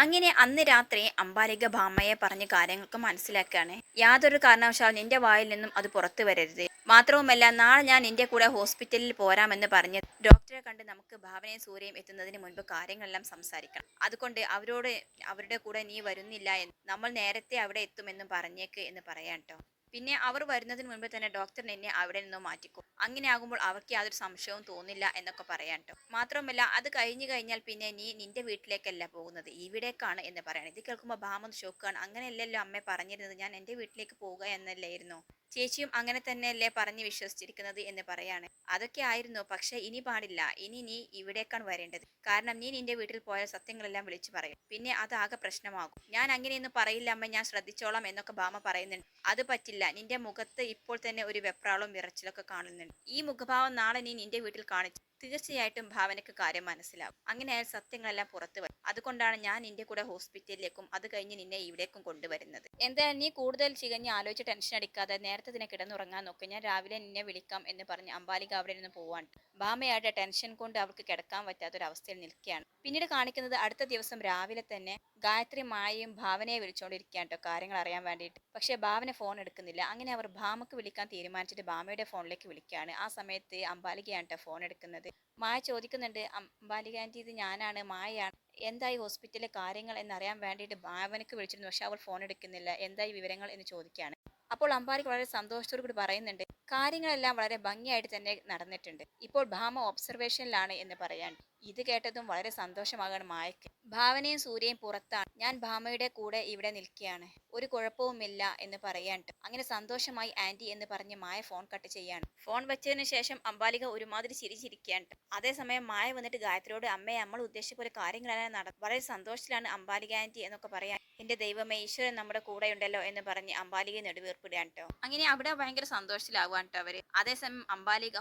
അങ്ങനെ അന്ന് രാത്രി അംബാലിക ഭാമയെ പറഞ്ഞ കാര്യങ്ങൾക്ക് മനസ്സിലാക്കുകയാണ്. യാതൊരു കാരണവശാലും നിന്റെ വായിൽ നിന്നും അത് പുറത്തു വരരുത്. മാത്രവുമല്ല നാളെ ഞാൻ നിന്റെ കൂടെ ഹോസ്പിറ്റലിൽ പോരാമെന്ന് പറഞ്ഞ് ഡോക്ടറെ കണ്ട് നമുക്ക് ഭാവനയും സൂര്യയും എത്തുന്നതിന് മുൻപ് കാര്യങ്ങളെല്ലാം സംസാരിക്കണം. അതുകൊണ്ട് അവരോട് അവരുടെ കൂടെ നീ വരുന്നില്ല എന്ന് നമ്മൾ നേരത്തെ അവിടെ എത്തുമെന്നും പറഞ്ഞേക്ക് എന്ന് പറയാം കേട്ടോ പിന്നെ അവർ വരുന്നതിന് മുൻപ് തന്നെ ഡോക്ടർ എന്നെ അവിടെ നിന്നും മാറ്റിക്കും. അങ്ങനെ ആകുമ്പോൾ അവർക്ക് യാതൊരു സംശയവും തോന്നില്ല എന്നൊക്കെ പറയാൻ കേട്ടോ മാത്രമല്ല അത് കഴിഞ്ഞു കഴിഞ്ഞാൽ പിന്നെ നീ നിന്റെ വീട്ടിലേക്കല്ല പോകുന്നത്. ഇവിടേക്കാണ് എന്ന് പറയണം. ഇത് കേൾക്കുമ്പോൾ ഭാമം ഷോക്കാണ് അങ്ങനെയല്ലല്ലോ അമ്മ പറഞ്ഞിരുന്നത്. ഞാൻ എന്റെ വീട്ടിലേക്ക് പോവുക എന്നല്ലായിരുന്നു. ചേച്ചിയും അങ്ങനെ തന്നെയല്ലേ പറഞ്ഞ് വിശ്വസിച്ചിരിക്കുന്നത് എന്ന് പറയാണ്. അതൊക്കെ ആയിരുന്നു പക്ഷെ ഇനി പാടില്ല. ഇനി നീ ഇവിടേക്കാണ് വരേണ്ടത്. കാരണം നീ നിന്റെ വീട്ടിൽ പോയ സത്യങ്ങളെല്ലാം വിളിച്ചു പറയും. പിന്നെ അത് ആകെ പ്രശ്നമാകും. ഞാൻ അങ്ങനെയൊന്നും പറയില്ല അമ്മ ഞാൻ ശ്രദ്ധിച്ചോളാം എന്നൊക്കെ ഭാമ പറയുന്നുണ്ട്. അത് പറ്റില്ല. നിന്റെ മുഖത്ത് ഇപ്പോൾ തന്നെ ഒരു വെപ്രാളും വിറച്ചിലൊക്കെ കാണുന്നുണ്ട്. ഈ മുഖഭാവം നാളെ നീ നിന്റെ വീട്ടിൽ കാണിച്ചു തീർച്ചയായിട്ടും ഭാവനയ്ക്ക് കാര്യം മനസ്സിലാവും. അങ്ങനെയാൽ സത്യങ്ങളെല്ലാം പുറത്തു വരും. അതുകൊണ്ടാണ് ഞാൻ നിന്റെ കൂടെ ഹോസ്പിറ്റലിലേക്കും അത് കഴിഞ്ഞ് നിന്നെ ഇവിടേക്കും കൊണ്ടുവരുന്നത്. എന്തായാലും നീ കൂടുതൽ ചികഞ്ഞ് ആലോചിച്ച് ടെൻഷൻ അടിക്കാതെ നേരത്തെ തന്നെ കിടന്നുറങ്ങാൻ നോക്ക്. ഞാൻ രാവിലെ നിന്നെ വിളിക്കാം എന്ന് പറഞ്ഞ് അമ്പാലിക അവിടെ നിന്ന് പോവാൻ ഭാമയായിട്ട് ടെൻഷൻ കൊണ്ട് അവൾക്ക് കിടക്കാൻ പറ്റാത്ത ഒരു അവസ്ഥയിൽ നിൽക്കുകയാണ്. പിന്നീട് കാണിക്കുന്നത് അടുത്ത ദിവസം രാവിലെ തന്നെ ഗായത്രി മായയും ഭാവനയെ വിളിച്ചുകൊണ്ടിരിക്കുകയാണ് കേട്ടോ കാര്യങ്ങൾ അറിയാൻ വേണ്ടിയിട്ട്. പക്ഷേ ഭാവന ഫോൺ എടുക്കുന്നില്ല. അങ്ങനെ അവർ ഭാമക്ക് വിളിക്കാൻ തീരുമാനിച്ചിട്ട് ഭാമയുടെ ഫോണിലേക്ക് വിളിക്കുകയാണ്. ആ സമയത്ത് അമ്പാലികയാണ് കേട്ടോ ഫോൺ എടുക്കുന്നത്. മായ ചോദിക്കുന്നുണ്ട് അംബാലിക ആന്റി ഇത് ഞാനാണ് മായയാണ്. എന്തായി ഹോസ്പിറ്റലിലെ കാര്യങ്ങൾ എന്നറിയാൻ വേണ്ടിയിട്ട് ഭാവനക്ക് വിളിച്ചിരുന്നു പക്ഷെ അവൾ ഫോൺ എടുക്കുന്നില്ല. എന്തായി വിവരങ്ങൾ എന്ന് ചോദിക്കുകയാണ് അപ്പോൾ അമ്പാലിക വളരെ സന്തോഷത്തോടു കൂടി പറയുന്നുണ്ട് കാര്യങ്ങളെല്ലാം വളരെ ഭംഗിയായിട്ട് തന്നെ നടന്നിട്ടുണ്ട്. ഇപ്പോൾ ഭാമ ഒബ്സർവേഷനിലാണ് എന്ന് പറയാൻ ഇത് കേട്ടതും വളരെ സന്തോഷമാകാണ് മായക്ക്. ഭാവനയും സൂര്യയും പുറത്താണ്. ഞാൻ ഭാമയുടെ കൂടെ ഇവിടെ നിൽക്കുകയാണ്. ഒരു കുഴപ്പവുമില്ല എന്ന് പറയാണ്ട് അങ്ങനെ സന്തോഷമായി ആന്റി എന്ന് പറഞ്ഞ് മായ ഫോൺ കട്ട് ചെയ്യാണ്. ഫോൺ വെച്ചതിന് ശേഷം അമ്പാലിക ഒരുമാതിരി ചിരിച്ചിരിക്കുകയാണ് അതേസമയം മായ വന്നിട്ട് ഗായത്രിയോട് അമ്മയെ നമ്മൾ ഉദ്ദേശിച്ച പോലെ കാര്യങ്ങളെല്ലാം നട വളരെ സന്തോഷത്തിലാണ് അമ്പാലിക ആന്റി എന്നൊക്കെ പറയാൻ എന്റെ ദൈവമേ ഈശ്വരൻ നമ്മുടെ കൂടെ ഉണ്ടല്ലോ എന്ന് പറഞ്ഞ് അംബാലിക നെടുവീർപ്പിടാൻ കേട്ടോ അങ്ങനെ അവിടെ ഭയങ്കര സന്തോഷത്തിലാവാൻ കേട്ടോ അവർ. അതേസമയം അമ്പാലിക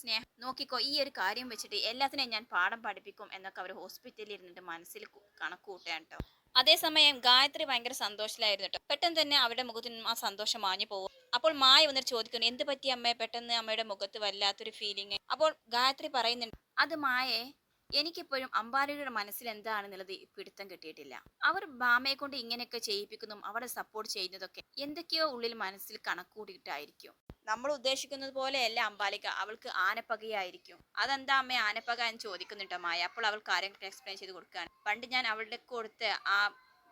സ്നേഹം. നോക്കിക്കോ ഈ ഒരു കാര്യം വെച്ചിട്ട് എല്ലാത്തിനെയും ഞാൻ പാഠം പഠിപ്പിക്കും എന്നൊക്കെ അവർ ഹോസ്പിറ്റലിൽ ഇരുന്നിട്ട് മനസ്സിൽ കണക്ക് കൂട്ടുകയാണ് കേട്ടോ അതേസമയം ഗായത്രി ഭയങ്കര സന്തോഷത്തിലായിരുന്നു കേട്ടോ പെട്ടെന്ന് തന്നെ അവരുടെ മുഖത്ത് ആ സന്തോഷം മാഞ്ഞു പോകും. അപ്പോൾ മായ വന്നിട്ട് ചോദിക്കുന്നു എന്ത് പറ്റി അമ്മയെ പെട്ടെന്ന് അമ്മയുടെ മുഖത്ത് വല്ലാത്തൊരു ഫീലിംഗ് അപ്പോൾ ഗായത്രി പറയുന്നുണ്ട് അത് മായേ എനിക്കിപ്പോഴും അമ്പാരിയുടെ മനസ്സിൽ എന്താണെന്നുള്ളത് പിടുത്തം കിട്ടിയിട്ടില്ല. അവർ ബാമയെ കൊണ്ട് ഇങ്ങനെയൊക്കെ ചെയ്യിപ്പിക്കുന്നതും അവരെ സപ്പോർട്ട് ചെയ്യുന്നതൊക്കെ എന്തൊക്കെയോ ഉള്ളിൽ മനസ്സിൽ കണക്കൂടിയിട്ടായിരിക്കും. നമ്മൾ ഉദ്ദേശിക്കുന്നത് പോലെയല്ല അമ്പാലിക അവൾക്ക് ആനപ്പകയായിരിക്കും. അതെന്താ അമ്മ ആനപ്പക എന്ന് ചോദിക്കുന്നുണ്ടോ മായ. അപ്പോൾ അവൾ കാര്യങ്ങൾ എക്സ്പ്ലെയിൻ ചെയ്ത് കൊടുക്കുകയാണ്. പണ്ട് ഞാൻ അവളുടെ കൊടുത്ത് ആ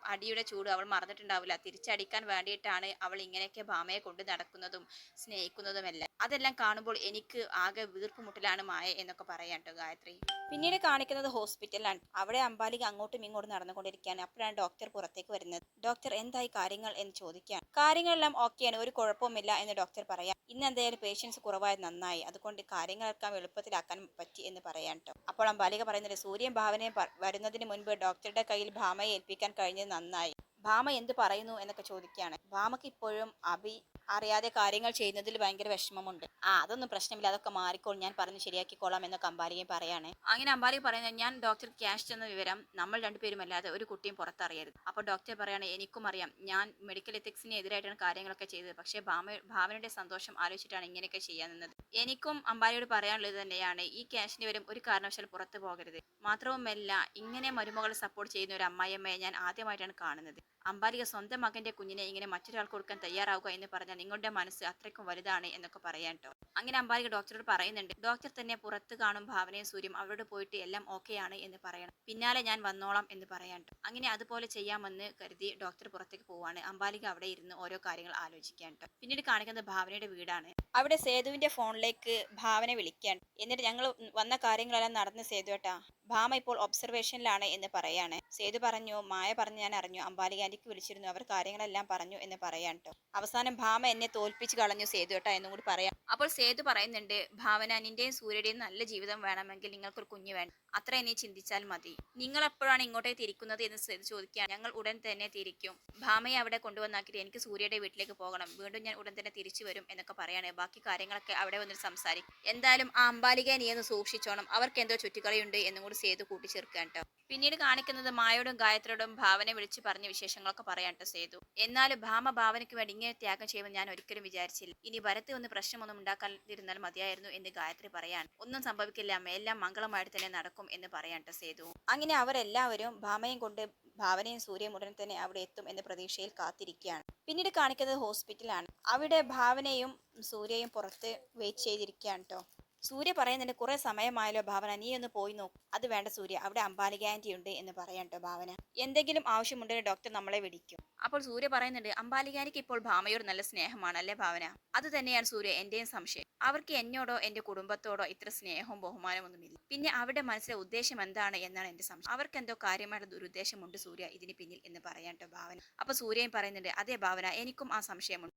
അടിയുടെ ചൂട് അവൾ മറന്നിട്ടുണ്ടാവില്ല. തിരിച്ചടിക്കാൻ വേണ്ടിയിട്ടാണ് അവൾ ഇങ്ങനെയൊക്കെ ഭാമയെ കൊണ്ട് നടക്കുന്നതും സ്നേഹിക്കുന്നതുമെല്ലാം. അതെല്ലാം കാണുമ്പോൾ എനിക്ക് ആകെ വീർപ്പുമുട്ടലാണ് മായ എന്നൊക്കെ പറയാം കേട്ടോ ഗായത്രി. പിന്നീട് കാണിക്കുന്നത് ഹോസ്പിറ്റലിലാണ്. അവിടെ അമ്പാലിക അങ്ങോട്ടും ഇങ്ങോട്ടും നടന്നുകൊണ്ടിരിക്കുകയാണ്. അപ്പോഴാണ് ഡോക്ടർ പുറത്തേക്ക് വരുന്നത്. ഡോക്ടർ എന്തായി കാര്യങ്ങൾ എന്ന് ചോദിക്കുകയാണ്. കാര്യങ്ങളെല്ലാം ഓക്കെയാണ് ഒരു കുഴപ്പവുമില്ല എന്ന് ഡോക്ടർ പറയാം. ഇന്ന് എന്തായാലും പേഷ്യൻസ് കുറവായത് നന്നായി. അതുകൊണ്ട് കാര്യങ്ങളെല്ലാം എളുപ്പത്തിലാക്കാൻ പറ്റി എന്ന് പറയാം കേട്ടോ അപ്പോൾ അമ്പാലിക പറയുന്നത് സൂര്യൻ ഭാവനയെ വരുന്നതിന് മുൻപ് ഡോക്ടറുടെ കയ്യിൽ ഭാമയെ ഏൽപ്പിക്കാൻ കഴിഞ്ഞത് നന്നായി. ഭാമ എന്ത് പറയുന്നു എന്നൊക്കെ ചോദിക്കുകയാണ്. ഭാമയ്ക്ക് ഇപ്പോഴും അഭി അറിയാതെ കാര്യങ്ങൾ ചെയ്യുന്നതിൽ ഭയങ്കര വിഷമമുണ്ട്. ആ അതൊന്നും പ്രശ്നമില്ല. അതൊക്കെ മാറിക്കോളും. ഞാൻ പറഞ്ഞ് ശരിയാക്കിക്കോളാം എന്നൊക്കെ അമ്പാരിയും പറയാണ്. അങ്ങനെ അമ്പാരി പറയുന്നത് ഞാൻ ഡോക്ടർ ക്യാഷ് എന്ന വിവരം നമ്മൾ രണ്ടുപേരും അല്ലാതെ ഒരു കുട്ടിയും പുറത്തറിയരുത്. അപ്പോൾ ഡോക്ടർ പറയാണ് എനിക്കും അറിയാം. ഞാൻ മെഡിക്കൽ എത്തിക്സിന് എതിരായിട്ടാണ് കാര്യങ്ങളൊക്കെ ചെയ്തത്. പക്ഷേ ഭാമ ഭാവനയുടെ സന്തോഷം ആലോചിച്ചിട്ടാണ് ഇങ്ങനെയൊക്കെ ചെയ്യാൻ നിന്നത്. എനിക്കും അമ്പാരിയോട് പറയാനുള്ളത് തന്നെയാണ് ഈ ക്യാഷിന് വരും ഒരു കാരണവശാലും പുറത്തു പോകരുത്. മാത്രവുമല്ല ഇങ്ങനെ മരുമകളെ സപ്പോർട്ട് ചെയ്യുന്ന ഒരു അമ്മായിയമ്മയെ ഞാൻ ആദ്യമായിട്ടാണ് കാണുന്നത്. അമ്പാലിക സ്വന്തം മകന്റെ കുഞ്ഞിനെ ഇങ്ങനെ മറ്റൊരാൾക്ക് കൊടുക്കാൻ തയ്യാറാവുക എന്ന് പറഞ്ഞാൽ നിങ്ങളുടെ മനസ്സ് അത്രയ്ക്കും വലുതാണ് എന്നൊക്കെ പറയാൻ കേട്ടോ അങ്ങനെ അമ്പാലിക ഡോക്ടറോട് പറയുന്നുണ്ട് ഡോക്ടർ തന്നെ പുറത്ത് കാണും ഭാവനയും സൂര്യം അവരോട് പോയിട്ട് എല്ലാം ഓക്കെയാണ് എന്ന് പറയണം. പിന്നാലെ ഞാൻ വന്നോളാം എന്ന് പറയാൻ കേട്ടോ അങ്ങനെ അതുപോലെ ചെയ്യാമെന്ന് കരുതി ഡോക്ടർ പുറത്തേക്ക് പോവാണ്. അമ്പാലിക അവിടെ ഇരുന്ന് ഓരോ കാര്യങ്ങൾ ആലോചിക്കാൻ കേട്ടോ പിന്നീട് കാണിക്കുന്നത് ഭാവനയുടെ വീടാണ്. അവിടെ സേതുവിന്റെ ഫോണിലേക്ക് ഭാവന വിളിക്കാൻ എന്നിട്ട് ഞങ്ങൾ വന്ന കാര്യങ്ങളെല്ലാം നടന്ന് സേതു ഏട്ടാ ഭാമ ഇപ്പോൾ ഒബ്സർവേഷനിലാണ് എന്ന് പറയാണ്. സേതു പറഞ്ഞു മായ പറഞ്ഞു ഞാൻ അറിഞ്ഞു. അമ്പാലികാന്റിക്ക് വിളിച്ചിരുന്നു. അവർ കാര്യങ്ങളെല്ലാം പറഞ്ഞു എന്ന് പറയാൻ കേട്ടോ അവസാനം ഭാമ എന്നെ തോൽപ്പിച്ച് കളഞ്ഞു സേതു ഏട്ടാ എന്നും കൂടി പറയാം. അപ്പോൾ സേതു പറയുന്നുണ്ട് ഭാവന നിന്റെയും സൂര്യയുടെയും നല്ല ജീവിതം വേണമെങ്കിൽ നിങ്ങൾക്കൊരു കുഞ്ഞു വേണം. അത്ര എന്നെ ചിന്തിച്ചാൽ മതി. നിങ്ങൾ എപ്പോഴാണ് ഇങ്ങോട്ടേക്ക് തിരിക്കുന്നത് എന്ന് സേതു ചോദിക്കുക ഞങ്ങൾ ഉടൻ തന്നെ തിരിക്കും. ഭാമയെ അവിടെ കൊണ്ടുവന്നാക്കിയിട്ട് എനിക്ക് സൂര്യയുടെ വീട്ടിലേക്ക് പോകണം. വീണ്ടും ഞാൻ ഉടൻ തന്നെ തിരിച്ചു വരും എന്നൊക്കെ പറയാണ് ബാക്കി കാര്യങ്ങളൊക്കെ അവിടെ വന്നിട്ട് സംസാരിക്കും എന്തായാലും ആ അമ്പാലിക നീ ഒന്ന് സൂക്ഷിച്ചോണം. അവർക്ക് എന്തോ ചുറ്റിക്കളിയുണ്ട് എന്നും കൂടി സേതു കൂട്ടിച്ചേർക്കാൻ കേട്ടോ. പിന്നീട് കാണിക്കുന്നത് മായോടും ഗായത്രിയോടും ഭാവനെ വിളിച്ച് പറഞ്ഞ വിശേഷങ്ങളൊക്കെ പറയാൻ കേട്ടോ സേതു. എന്നാലും ഭാമ ഭാവനയ്ക്ക് വേണ്ടി ഇങ്ങനെ ത്യാഗം ചെയ്യുമെന്ന് ഞാൻ ഒരിക്കലും വിചാരിച്ചില്ല. ഇനി വരത്ത് ഒന്ന് പ്രശ്നമൊന്നും ഉണ്ടാക്കാതിരുന്നാൽ മതിയായിരുന്നു എന്ന് ഗായത്രി പറയാൻ ഒന്നും സംഭവിക്കില്ല അമ്മ. എല്ലാം മംഗളമായിട്ട് തന്നെ നടക്കും എന്ന് എന്ന് കേട്ടോ സേതു. അങ്ങനെ അവരെല്ലാവരും ഭാമയും കൊണ്ട് ഭാവനയും സൂര്യയും ഉടൻ തന്നെ അവിടെ എത്തും എന്ന പ്രതീക്ഷയിൽ കാത്തിരിക്കുകയാണ്. പിന്നീട് കാണിക്കുന്നത് ഹോസ്പിറ്റലാണ്. അവിടെ ഭാവനയും സൂര്യയും പുറത്ത് വെയിറ്റ് ചെയ്തിരിക്കുകയാണ് കേട്ടോ സൂര്യ പറയുന്നുണ്ട് കുറെ സമയമായല്ലോ ഭാവന നീ ഒന്ന് പോയി നോക്ക്. അത് വേണ്ട സൂര്യ അവിടെ അമ്പാലിക ആന്റി ഉണ്ട് എന്ന് പറയാം കേട്ടോ ഭാവന. എന്തെങ്കിലും ആവശ്യമുണ്ടെങ്കിൽ ഡോക്ടർ നമ്മളെ വിളിക്കും. അപ്പോൾ സൂര്യ പറയുന്നുണ്ട് അമ്പാലികാനിക്ക് ഇപ്പോൾ ഭാമയോട് നല്ല സ്നേഹമാണ് അല്ലേ ഭാവന? അത് തന്നെയാണ് സൂര്യ എന്റെയും സംശയം. അവർക്ക് എന്നോടോ എന്റെ കുടുംബത്തോടോ ഇത്ര സ്നേഹവും ബഹുമാനവും ഒന്നുമില്ല. പിന്നെ അവരുടെ മനസ്സിലെ ഉദ്ദേശം എന്താണ് എന്നാണ് എന്റെ സംശയം. അവർക്ക് എന്തോ കാര്യമായിട്ട് ദുരുദ്ദേശമുണ്ട് സൂര്യ ഇതിന് പിന്നിൽ എന്ന് പറയാം കേട്ടോ ഭാവന. അപ്പൊ സൂര്യയും പറയുന്നുണ്ട് അതേ ഭാവന എനിക്കും ആ സംശയമുണ്ട്.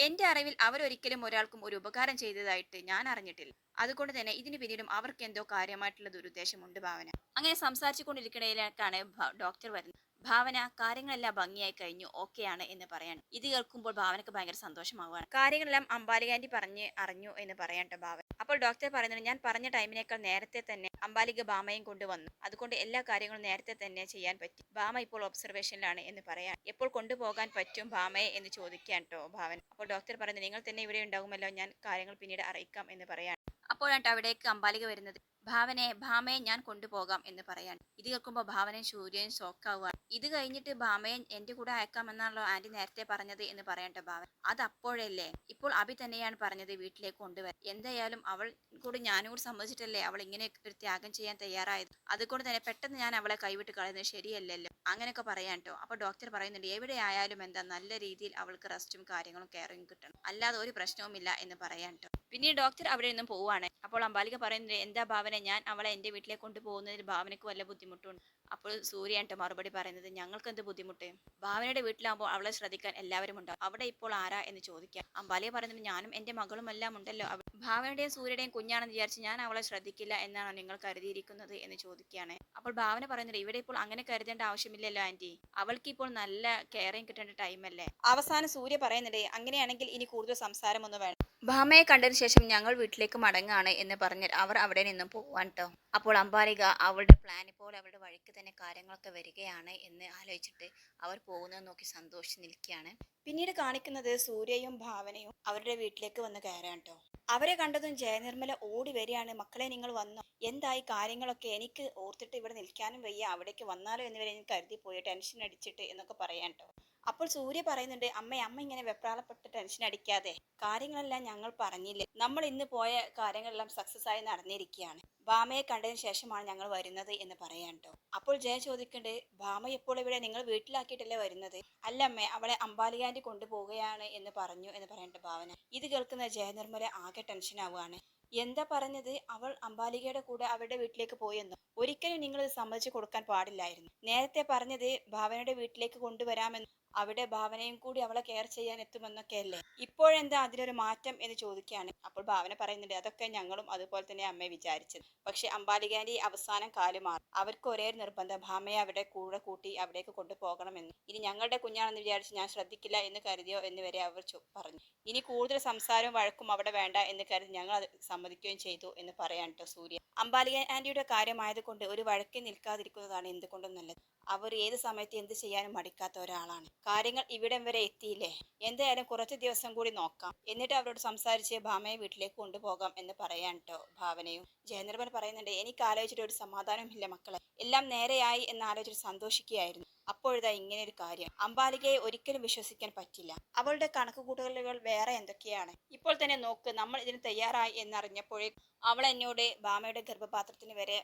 എന്റെ അറിവിൽ അവരൊരിക്കലും ഒരാൾക്കും ഒരു ഉപകാരം ചെയ്തതായിട്ട് ഞാൻ അറിഞ്ഞിട്ടില്ല. അതുകൊണ്ട് തന്നെ ഇതിന് പിന്നിലും അവർക്ക് എന്തോ കാര്യമായിട്ടുള്ള ദുരുദ്ദേശമുണ്ട് ഭാവന. അങ്ങനെ സംസാരിച്ചു കൊണ്ടിരിക്കണയിലേക്കാണ് ഡോക്ടർ വരുന്നത്. ഭാവന കാര്യങ്ങളെല്ലാം ഭംഗിയായി കഴിഞ്ഞു. ഓക്കെയാണ് എന്ന് പറയാൻ. ഇത് കേൾക്കുമ്പോൾ ഭാവനക്ക് ഭയങ്കര സന്തോഷമാവുകയാണ്. കാര്യങ്ങളെല്ലാം അമ്പാലികാന്റി പറഞ്ഞ് അറിഞ്ഞു എന്ന് പറയട്ടെ ഭാവന. അപ്പോൾ ഡോക്ടർ പറയുന്നത് ഞാൻ പറഞ്ഞ ടൈമിനേക്കാൾ നേരത്തെ തന്നെ അമ്പാലിക ഭാമയും കൊണ്ടുവന്നു. അതുകൊണ്ട് എല്ലാ കാര്യങ്ങളും നേരത്തെ തന്നെ ചെയ്യാൻ പറ്റി. ഭാമ ഇപ്പോൾ ഒബ്സർവേഷനിലാണ് എന്ന് പറയാൻ. എപ്പോൾ കൊണ്ടുപോകാൻ പറ്റും ഭാമയെ എന്ന് ചോദിക്കാൻ കേട്ടോ ഭാവൻ അപ്പോൾ ഡോക്ടർ പറയുന്നത് നിങ്ങൾ തന്നെ ഇവിടെ ഉണ്ടാകുമല്ലോ. ഞാൻ കാര്യങ്ങൾ പിന്നീട് അറിയിക്കാം എന്ന് പറയാൻ. അപ്പോഴാണ് അവിടേക്ക് അമ്പാലിക വരുന്നത്. ഭാവനെ ഭാമയെ ഞാൻ കൊണ്ടുപോകാം എന്ന് പറയാൻ. ഇത് കേൾക്കുമ്പോൾ ഭാവനയും സൂര്യനും ഷോക്കാവുകയാണ് ഇത് കഴിഞ്ഞിട്ട് ഭാമയെ എന്റെ കൂടെ അയക്കാമെന്നാണല്ലോ ആന്റി നേരത്തെ പറഞ്ഞത് എന്ന് പറയട്ടെ ഭാവൻ അത് അപ്പോഴല്ലേ ഇപ്പോൾ അഭി തന്നെയാണ് പറഞ്ഞത് വീട്ടിലേക്ക് കൊണ്ടുവരാൻ. എന്തായാലും അവൾ കൂടി ഞാനും കൂടി സമ്മതിച്ചിട്ടല്ലേ അവൾ ഇങ്ങനെ ഒരു ത്യാഗം ചെയ്യാൻ തയ്യാറായത്? അതുകൊണ്ട് തന്നെ പെട്ടെന്ന് ഞാൻ അവളെ കൈവിട്ട് കളയുന്നത് ശരിയല്ലല്ലോ. അങ്ങനെയൊക്കെ പറയാൻ കേട്ടോ. അപ്പൊ ഡോക്ടർ പറയുന്നുണ്ട് എവിടെ ആയാലും എന്താ നല്ല രീതിയിൽ അവൾക്ക് റെസ്റ്റും കാര്യങ്ങളും കെയറിങ് കിട്ടണം. അല്ലാതെ ഒരു പ്രശ്നവുമില്ല എന്ന് പറയാൻ കേട്ടോ. പിന്നീട് ഡോക്ടർ അവിടെ നിന്നും പോവുകയാണ്. അപ്പോൾ അംബാലിക പറയുന്നത് എന്താ ഭാവന? ഞാൻ അവളെ എന്റെ വീട്ടിലേക്ക് കൊണ്ടുപോകുന്നതിൽ ഭാവനക്ക് വല്ല ബുദ്ധിമുട്ടുണ്ട്. അപ്പോൾ സൂര്യ കേട്ടോ മറുപടി പറയുന്നത് ഞങ്ങൾക്ക് എന്ത് ബുദ്ധിമുട്ട്? ഭാവനയുടെ വീട്ടിലാകുമ്പോൾ അവളെ ശ്രദ്ധിക്കാൻ എല്ലാവരും ഉണ്ടാവും അവിടെ ഇപ്പോൾ ആരാ? എന്ന് ചോദിക്കാം. അംബാലിക പറയുന്നത് ഞാനും എന്റെ മകളും എല്ലാം ഉണ്ടല്ലോ. ഭാവനയുടെയും സൂര്യയുടെയും കുഞ്ഞാണെന്ന് വിചാരിച്ച് ഞാൻ അവളെ ശ്രദ്ധിക്കില്ല എന്നാണ് നിങ്ങൾ കരുതിയിരിക്കുന്നത് എന്ന് ചോദിക്കുകയാണ്. അപ്പോൾ ഭാവന പറയുന്നത് ഇവിടെ ഇപ്പോൾ അങ്ങനെ കരുതേണ്ട ആവശ്യമില്ലല്ലോ ആന്റി അവൾക്ക് ഇപ്പോൾ നല്ല കെയറിങ് കിട്ടേണ്ട ടൈം അല്ലേ? അവസാനം സൂര്യ പറയുന്നുണ്ട് അങ്ങനെയാണെങ്കിൽ ഇനി കൂടുതൽ സംസാരമൊന്നും വേണം ഭാമയെ കണ്ടതിന് ശേഷം ഞങ്ങൾ വീട്ടിലേക്ക് മടങ്ങാണ് എന്ന് പറഞ്ഞ് അവർ അവിടെ നിന്നും പോവാൻ കേട്ടോ അപ്പോൾ അംബാലിക അവളുടെ പ്ലാൻ ഇപ്പോൾ അവളുടെ വഴിക്ക് തന്നെ കാര്യങ്ങളൊക്കെ വരികയാണ് എന്ന് ആലോചിച്ചിട്ട് അവർ പോകുന്നത് നോക്കി സന്തോഷിച്ച് നിൽക്കുകയാണ്. പിന്നീട് കാണിക്കുന്നത് സൂര്യയും ഭാവനയും അവരുടെ വീട്ടിലേക്ക് വന്ന് കയറാൻ കേട്ടോ അവരെ കണ്ടതും ജയനിർമ്മല ഓടി വരികയാണ്. മക്കളെ നിങ്ങൾ വന്നോ? എന്തായി കാര്യങ്ങളൊക്കെ? എനിക്ക് ഓർത്തിട്ട് ഇവിടെ നിൽക്കാനും വയ്യ. അവിടേക്ക് വന്നാലോ എന്നിവരെ എനിക്ക് കരുതി പോയി. ടെൻഷൻ അടിച്ചിട്ട് എന്നൊക്കെ പറയാൻ കേട്ടോ അപ്പോൾ സൂര്യ പറയുന്നുണ്ട് അമ്മ അമ്മ ഇങ്ങനെ വെപ്രാളപ്പെട്ട് ടെൻഷൻ അടിക്കാതെ. കാര്യങ്ങളെല്ലാം ഞങ്ങൾ പറഞ്ഞില്ലേ? നമ്മൾ ഇന്ന് പോയ കാര്യങ്ങളെല്ലാം സക്സസ് ആയി നടന്നിരിക്കുകയാണ്. ഭാമയെ കണ്ടതിന് ശേഷമാണ് ഞങ്ങൾ വരുന്നത് എന്ന് പറയാൻ കേട്ടോ അപ്പോൾ ജയ ചോദിക്കേണ്ടത് ഭാമ എപ്പോൾ ഇവിടെ? നിങ്ങൾ വീട്ടിലാക്കിയിട്ടല്ലേ വരുന്നത്? അല്ല അമ്മേ അവളെ അമ്പാലികാന്റെ കൊണ്ടുപോവുകയാണ് എന്ന് പറഞ്ഞു എന്ന് പറയണ്ട ഭാവന. ഇത് കേൾക്കുന്ന ജയനിർമ്മല ആകെ ടെൻഷൻ ആവുകയാണ്. എന്താ പറഞ്ഞത്? അവൾ അമ്പാലികയുടെ കൂടെ അവരുടെ വീട്ടിലേക്ക് പോയെന്നു? ഒരിക്കലും നിങ്ങൾ സമ്മതിച്ചു കൊടുക്കാൻ പാടില്ലായിരുന്നു. നേരത്തെ പറഞ്ഞത് ഭാവനയുടെ വീട്ടിലേക്ക് കൊണ്ടുവരാമെന്ന് അവിടെ ഭാവനയും കൂടി അവളെ കെയർ ചെയ്യാൻ എത്തുമെന്നൊക്കെ അല്ലേ ഇപ്പോഴെന്താ അതിലൊരു മാറ്റം എന്ന് ചോദിക്കുകയാണ്. അപ്പോൾ ഭാവന പറയുന്നുണ്ട് അതൊക്കെ ഞങ്ങളും അതുപോലെ തന്നെ അമ്മയെ വിചാരിച്ചത്. പക്ഷെ അമ്പാലികാന്റെ അവസാനം കാൽ മാറി അവർക്ക് ഒരേ നിർബന്ധം ഭാമയെ അവിടെ കൂടെ കൂട്ടി അവിടേക്ക് കൊണ്ടുപോകണമെന്ന്. ഇനി ഞങ്ങളുടെ കുഞ്ഞാണെന്ന് വിചാരിച്ച് ഞാൻ ശ്രദ്ധിക്കില്ല എന്ന് കരുതിയോ എന്ന് വരെ അവർ പറഞ്ഞു. ഇനി കൂടുതൽ സംസാരവും വഴക്കും അവിടെ വേണ്ട എന്ന് കരുതി ഞങ്ങൾ അത് സമ്മതിക്കുകയും ചെയ്തു എന്ന് പറയാൻ കേട്ടോ സൂര്യ. അമ്പാലിക ആന്റിയുടെ കാര്യമായതുകൊണ്ട് ഒരു വഴക്കി നിൽക്കാതിരിക്കുന്നതാണ് എന്തുകൊണ്ടും നല്ലത്. അവർ ഏത് സമയത്ത് എന്ത് ചെയ്യാനും മടിക്കാത്ത ഒരാളാണ്. കാര്യങ്ങൾ ഇവിടം വരെ എത്തിയില്ലേ? എന്തായാലും കുറച്ച് ദിവസം കൂടി നോക്കാം. എന്നിട്ട് അവരോട് സംസാരിച്ച് ഭാമയെ വീട്ടിലേക്ക് കൊണ്ടുപോകാം എന്ന് പറയാൻ കേട്ടോ ഭാവനയും. ജയനിർമ്മൽ പറയുന്നുണ്ട് എനിക്ക് ആലോചിച്ചിട്ട് ഒരു സമാധാനമില്ല മക്കളെ. എല്ലാം നേരെയായി എന്ന് ആലോചിച്ചിട്ട് സന്തോഷിക്കുകയായിരുന്നു. അപ്പോഴിതാ ഇങ്ങനെ ഒരു കാര്യം. അമ്പാലികയെ ഒരിക്കലും വിശ്വസിക്കാൻ പറ്റില്ല. അവളുടെ കണക്കുകൂട്ടലുകൾ വേറെ എന്തൊക്കെയാണ്? ഇപ്പോൾ തന്നെ നോക്ക് നമ്മൾ ഇതിന് തയ്യാറായി എന്നറിഞ്ഞപ്പോഴേ അവൾ എന്നോട് ഭാമയുടെ ഗർഭപാത്രത്തിന് വരെ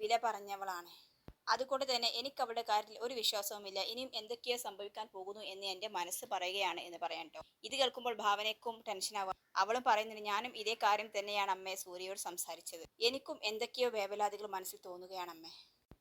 വില പറഞ്ഞവളാണ്. അതുകൊണ്ട് തന്നെ എനിക്ക് അവളുടെ കാര്യത്തിൽ ഒരു വിശ്വാസവുമില്ല. ഇനിയും എന്തൊക്കെയോ സംഭവിക്കാൻ പോകുന്നു എന്ന് എന്റെ മനസ്സ് പറയുകയാണ് എന്ന് പറയാൻ ഇത് കേൾക്കുമ്പോൾ ഭാവനയ്ക്കും ടെൻഷനാവാം അവളും പറയുന്നുണ്ട് ഞാനും ഇതേ കാര്യം തന്നെയാണ് അമ്മയെ സൂര്യയോട് സംസാരിച്ചത്. എനിക്കും എന്തൊക്കെയോ വേവലാതികൾ മനസ്സിൽ തോന്നുകയാണ് അമ്മേ.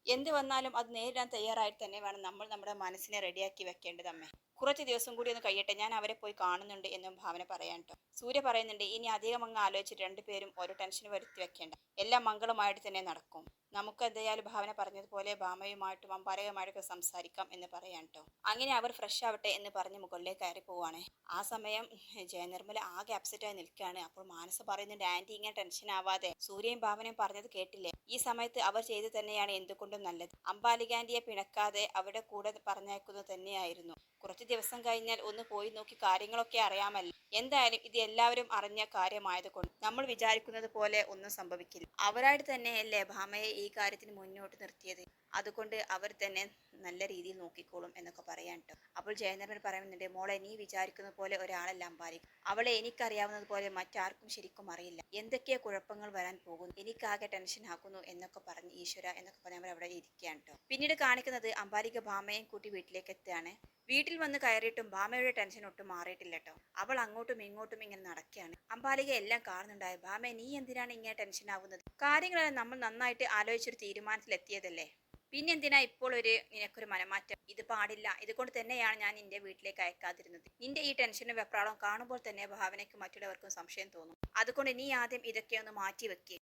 എന്ത് വന്നാലും അത് നേരിടാൻ തയ്യാറായിട്ട് തന്നെ വേണം നമ്മൾ നമ്മുടെ മനസ്സിനെ റെഡിയാക്കി വെക്കേണ്ടത് അമ്മേ. കുറച്ച് ദിവസം കൂടി ഒന്ന് കഴിയട്ടെ ഞാൻ അവരെ പോയി കാണുന്നുണ്ട് എന്നും ഭാവന പറയാൻ കേട്ടോ സൂര്യ പറയുന്നുണ്ട് ഇനി അധികം അങ്ങ് ആലോചിച്ച് രണ്ടുപേരും ഓരോ ടെൻഷൻ വരുത്തി വെക്കേണ്ട. എല്ലാം മംഗളമായിട്ട് തന്നെ നടക്കും. നമുക്ക് എന്തായാലും ഭാവന പറഞ്ഞതുപോലെ ഭാമയുമായിട്ടും അമ്പാരകയുമായിട്ടൊക്കെ സംസാരിക്കാം എന്ന് പറയാൻ കേട്ടോ അങ്ങനെ അവർ ഫ്രഷ് ആവട്ടെ എന്ന് പറഞ്ഞ് മുകളിലേക്ക് കയറി പോവാണ്. ആ സമയം ജയനിർമ്മല ആകെ അപ്സെറ്റ് ആയി നിൽക്കുകയാണ് അപ്പോൾ മാനസ പറയുന്നുണ്ട് ആന്റി ഇങ്ങനെ ടെൻഷൻ ആവാതെ. സൂര്യയും ഭാവനയും പറഞ്ഞത് കേട്ടില്ലേ? ഈ സമയത്ത് അവർ ചെയ്തു തന്നെയാണ് എന്തുകൊണ്ടും നല്ലത്. അമ്പാലികാന്റിയെ പിണക്കാതെ അവരുടെ കൂടെ പറഞ്ഞയക്കുന്നത് തന്നെയായിരുന്നു. കുറച്ച് ദിവസം കഴിഞ്ഞാൽ ഒന്ന് പോയി നോക്കി കാര്യങ്ങളൊക്കെ അറിയാമല്ലോ. എന്തായാലും ഇത് എല്ലാവരും അറിഞ്ഞ കാര്യമായതുകൊണ്ട് നമ്മൾ വിചാരിക്കുന്നത് പോലെ ഒന്നും സംഭവിക്കില്ല. അവരായിട്ട് തന്നെയല്ലേ ഭാമയെ ഈ കാര്യത്തിന് മുന്നോട്ട് നിർത്തിയത്? അതുകൊണ്ട് അവർ തന്നെ നല്ല രീതിയിൽ നോക്കിക്കോളും എന്നൊക്കെ പറയാൻ കേട്ടോ അപ്പോൾ ജയനർമ്മൻ പറയുന്നുണ്ട് മോളെ നീ വിചാരിക്കുന്ന പോലെ ഒരാളല്ല അമ്പാരി അവളെ എനിക്കറിയാവുന്നത് പോലെ മറ്റാർക്കും ശരിക്കും അറിയില്ല. എന്തൊക്കെ കുഴപ്പങ്ങൾ വരാൻ പോകുന്നു. എനിക്കാകെ ടെൻഷൻ ആക്കുന്നു എന്നൊക്കെ പറഞ്ഞ് ഈശ്വര എന്നൊക്കെ പറഞ്ഞ് അവർ അവിടെ ഇരിക്കുകയാണ് കേട്ടോ പിന്നീട് കാണിക്കുന്നത് അമ്പാരിക ഭാമയും കൂട്ടി വീട്ടിലേക്ക് എത്തുകയാണ്. വീട്ടിൽ വന്ന് കയറിയിട്ടും ഭാമയുടെ ടെൻഷൻ ഒട്ടും മാറിയിട്ടില്ല കേട്ടോ അവൾ അങ്ങോട്ടും ഇങ്ങോട്ടും ഇങ്ങനെ നടക്കുകയാണ്. അമ്പാലിക എല്ലാം കാണുന്നുണ്ടായ. ഭാമ നീ എന്തിനാണ് ഇങ്ങനെ ടെൻഷൻ ആവുന്നത്? കാര്യങ്ങളെല്ലാം നമ്മൾ നന്നായിട്ട് ആലോചിച്ചൊരു തീരുമാനത്തിലെത്തിയതല്ലേ? പിന്നെ എന്തിനാ ഇപ്പോൾ ഒരു നിനക്കൊരു മനമാറ്റം? ഇത് പാടില്ല. ഇതുകൊണ്ട് തന്നെയാണ് ഞാൻ നിന്റെ വീട്ടിലേക്ക് അയക്കാതിരുന്നത്. നിന്റെ ഈ ടെൻഷനും വെപ്രാളവും കാണുമ്പോൾ തന്നെ ഭാവനയ്ക്ക് മറ്റുള്ളവർക്കും സംശയം തോന്നും. അതുകൊണ്ട് നീ ആദ്യം ഇതൊക്കെ ഒന്ന് മാറ്റി വെക്കുക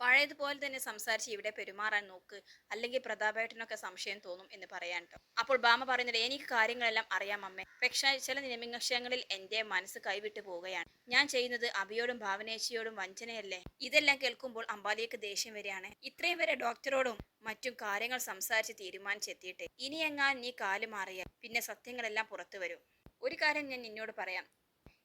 പഴയതുപോലെ തന്നെ സംസാരിച്ച് ഇവിടെ പെരുമാറാൻ നോക്ക്. അല്ലെങ്കിൽ പ്രതാപേട്ടനൊക്കെ സംശയം തോന്നും എന്ന് പറയാൻ അപ്പോൾ ബാമ പറയുന്നത് എനിക്ക് കാര്യങ്ങളെല്ലാം അറിയാം അമ്മ. പക്ഷേ ചില നിമിഷങ്ങളിൽ എന്റെ മനസ്സ് കൈവിട്ടു പോവുകയാണ്. ഞാൻ ചെയ്യുന്നത് അഭിയോടും ഭാവനേശിയോടും വഞ്ചനയല്ലേ? ഇതെല്ലാം കേൾക്കുമ്പോൾ അമ്പാലിയക്ക് ദേഷ്യം വരികയാണ്. ഇത്രയും വരെ ഡോക്ടറോടും മറ്റും കാര്യങ്ങൾ സംസാരിച്ച് തീരുമാനിച്ചെത്തിയിട്ട് ഇനി എങ്ങാൻ നീ കാൽ മാറിയാൽ പിന്നെ സത്യങ്ങളെല്ലാം പുറത്തു വരും. ഒരു കാര്യം ഞാൻ നിന്നോട് പറയാം.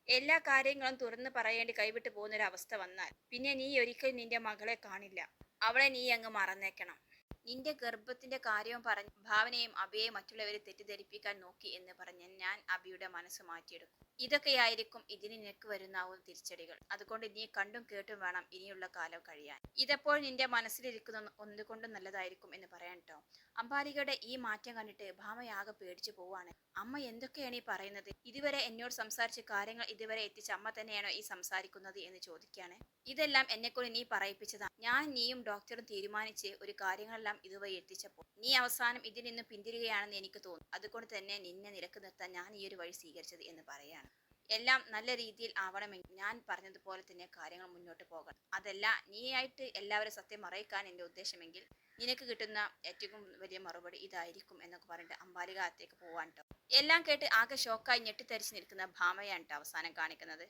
എല്ലാ കാര്യങ്ങളും തുറന്ന് പറയേണ്ടി കൈവിട്ട് പോകുന്ന ഒരു അവസ്ഥ വന്നാൽ പിന്നെ നീ ഒരിക്കലും നിന്റെ മകളെ കാണില്ല. അവളെ നീ അങ്ങ് മറന്നേക്കണം. നിന്റെ ഗർഭത്തിന്റെ കാര്യവും പറഞ്ഞ് ഭാവനയും അബിയെ മറ്റുള്ളവരെ തെറ്റിദ്ധരിപ്പിക്കാൻ നോക്കി എന്ന് പറഞ്ഞ് ഞാൻ അബിയുടെ മനസ്സ് മാറ്റിയെടുക്കും. ഇതൊക്കെയായിരിക്കും ഇതിന് നിനക്ക് വരുന്നാവുന്ന തിരിച്ചടികൾ. അതുകൊണ്ട് നീ കണ്ടും കേട്ടും വേണം ഇനിയുള്ള കാലം കഴിയാൻ. ഇതെപ്പോൾ നിന്റെ മനസ്സിലിരിക്കുന്ന ഒന്നുകൊണ്ടും നല്ലതായിരിക്കും എന്ന് പറയാൻ കേട്ടോ അമ്പാലികയുടെ ഈ മാറ്റം കണ്ടിട്ട് ഭാമയാകെ പേടിച്ചു പോവാണ് അമ്മ എന്തൊക്കെയാണ് ഈ പറയുന്നത്? ഇതുവരെ എന്നോട് സംസാരിച്ച കാര്യങ്ങൾ ഇതുവരെ എത്തിച്ച അമ്മ തന്നെയാണോ ഈ സംസാരിക്കുന്നത് എന്ന് ചോദിക്കുകയാണ്. ഇതെല്ലാം എന്നെക്കൊണ്ട് നീ പറയിപ്പിച്ചതാണ് ഞാൻ നീയും ഡോക്ടറും തീരുമാനിച്ച് ഒരു കാര്യങ്ങളെല്ലാം ഇതുവഴി എത്തിച്ചപ്പോൾ നീ അവസാനം ഇതിൽ നിന്ന് പിന്തിരികയാണെന്ന് എനിക്ക് തോന്നുന്നു. അതുകൊണ്ട് തന്നെ നിന്നെ നിരക്ക് നിർത്താൻ ഞാൻ ഈ ഒരു വഴി സ്വീകരിച്ചത് എന്ന് പറയാണ് എല്ലാം നല്ല രീതിയിൽ ആവണമെങ്കിൽ ഞാൻ പറഞ്ഞതുപോലെ തന്നെ കാര്യങ്ങൾ മുന്നോട്ട് പോകണം. അതല്ല നീയായിട്ട് എല്ലാവരും സത്യം അറിയിക്കാൻ എന്റെ ഉദ്ദേശമെങ്കിൽ നിനക്ക് കിട്ടുന്ന ഏറ്റവും വലിയ മറുപടി ഇതായിരിക്കും എന്നൊക്കെ പറഞ്ഞിട്ട് അമ്പാലിക അകത്തേക്ക് പോവാൻ കേട്ടോ എല്ലാം കേട്ട് ആകെ ഷോക്കായി ഞെട്ടിത്തരിച്ച് നിൽക്കുന്ന ഭാമയാണ് ട്ടോ അവസാനം കാണിക്കുന്നത്.